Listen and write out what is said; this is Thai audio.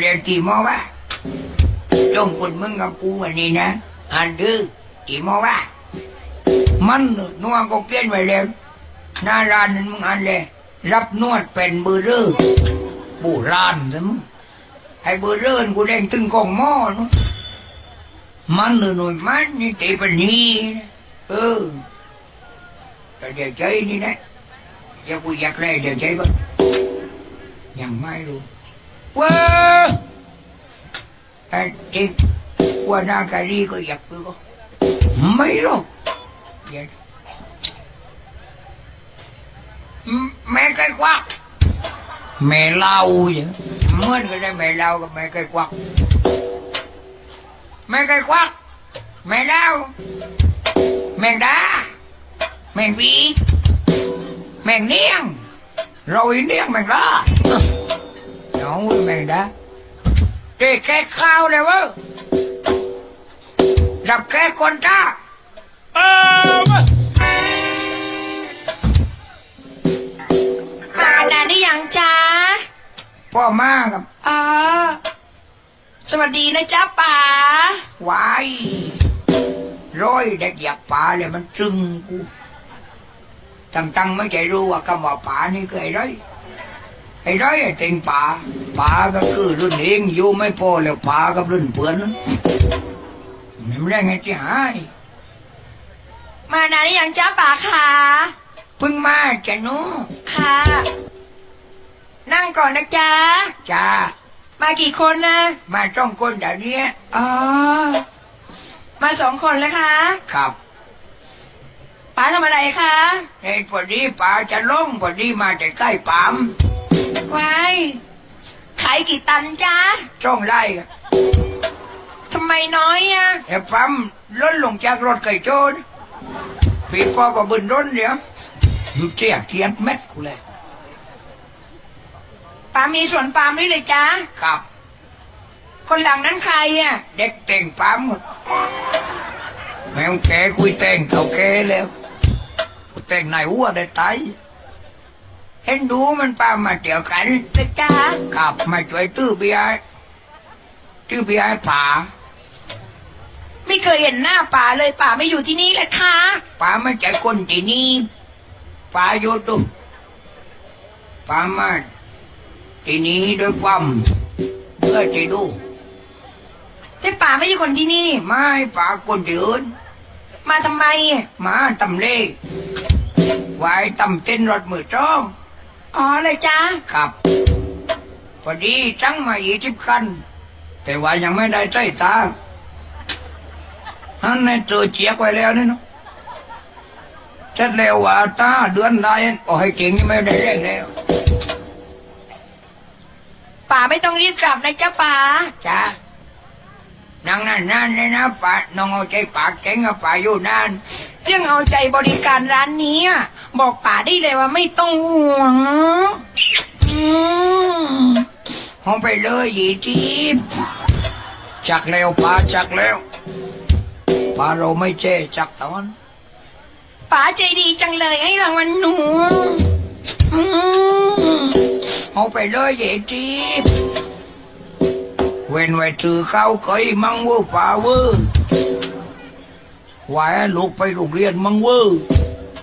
เรียนกี่โมงวะจงคุณมึงกับกูวันนี้นะอันดื้อกี่โมงวะมันนัวก็เกี้ยนไว้แล้วหน้าร้านนั้นมึงอันเลยรับนวดเป็นเบอร์เรอร์บูร้านนะมึงไอ้เบอร์เรอกูเล่นตึงกองหม้อนะมันหน่อยมันนี่ตีเป็นนี้นะเออแต่เดี๋ยวใจนี่นะเดี๋ยวกูอยากได้เดี๋ยวใจบ้างยังไม่รู้ว้า ไอ้ติ๊กว่าหน้าการีก็อยากรู้ไม่หรอกเดี๋ยวแม่ไก่ควักแม่เล่าอย่างเหมื่อนก็ ได้แม่เล่ากับแม่ไก่ควักแม่ไก่ควักแม่เล่าแมงดาแมงวีแมงเนียงเราอีเนียงแมงดาน้องแมงดาเด็กแก่ข้าวเลยวะดับแก่คนจ้าเออมานานได้ยังจ้าพ่อมากับอ๋อสวัสดีนะจ๊ะป๋าวายร้อยเด็กอยากป่าเลยมันจึงกูตั้งตั้งไม่ใจรู้ว่าคำว่าป่านี่คือไอ้ไรไอ้ไรไอ้เต็งป่า ป่าก็คือรุ่นเองอยู่ไม่พอแล้วป่ากับรุ่นเพื่อนนี่ไม่ได้ไงที่หายมานานได้ยังจ้าป๋าคะเพิ่งมาจ้ะหนูค่ะ นั่งก่อนนะจ๊ะจ้ามากี่คนนะ มาต้องคนเดี๋ยวนี้อ๋อ มาสองคนแล้วคะ ครับป๋าทำอะไรคะไอ้พอดีป่าจะลงพอดีมาแต่ใกล้ปามไว้ ขายกี่ตันจ้าช่องไล่กันทำไมน้อยอะไอ้ปั๊มล้นลงจากรถไก่โจรพี่พ่อก็บึนร้นเดี๋ยวมึงเจียเกียนเม็ดกูเลยป๋ามีสวนปาล์มด้วยเลยจ้าครับ คนหลังนั้นใครอะเด็กแต่งปั๊มหมดแมวแกคุยแต่งเขาแกแล้วกูแต่งนายหัวได้ตาย เห็นดูมันป้ามาเดี่ยวกันเลยจ้ากลับมาช่วยตื้อเบียร์ตื้อเบียร์ให้ป่าไม่เคยเห็นหน้าป๋าเลยป๋าไม่อยู่ที่นี่เลยค่ะป่าไม่ใจคนที่นี่ป่าอยู่ตุป่ามาที่นี่ด้วยความเพื่อจะดูแต่ป๋าไม่ใช่คนที่นี่ ไม่ป่าคนที่อื่นมาทำไมอะมาตำเล่ไว้ตำเต้นรถมือจ้อง อ๋อเลยจ้าครับพอดีจังมาอีทิบคัน แต่ว่ายังไม่ได้ใช้ตาอันในตัวเจียกไว้แล้วนี่เนาะเสร็จแล้วว่าตาเดือนได้โอ้ให้เก่งยังไม่ได้แรงแล้วป๋าไม่ต้องรีบกลับนะจ๊ะป๋าจ้านั่งนั่นนั่นเลยนะป่าน้องเอาใจปากเก่งกับป่าอยู่นานเรื่องเอาใจบริการร้านนี้อะ บอกป๋าได้เลยว่าไม่ต้องห่วงอืมห้องไปเลยยีจีบจักแล้วป่าจักแล้วป่าเราไม่เจ๊จักตอนป๋าใจดีจังเลยให้รางวัลหนูอืมเอาไปเลยเยจีบเว้นไว้ถือเข้าเคยมังเวอร์ป่าเวอร์ไว้ลูกไปโรงเรียนมังเวอร์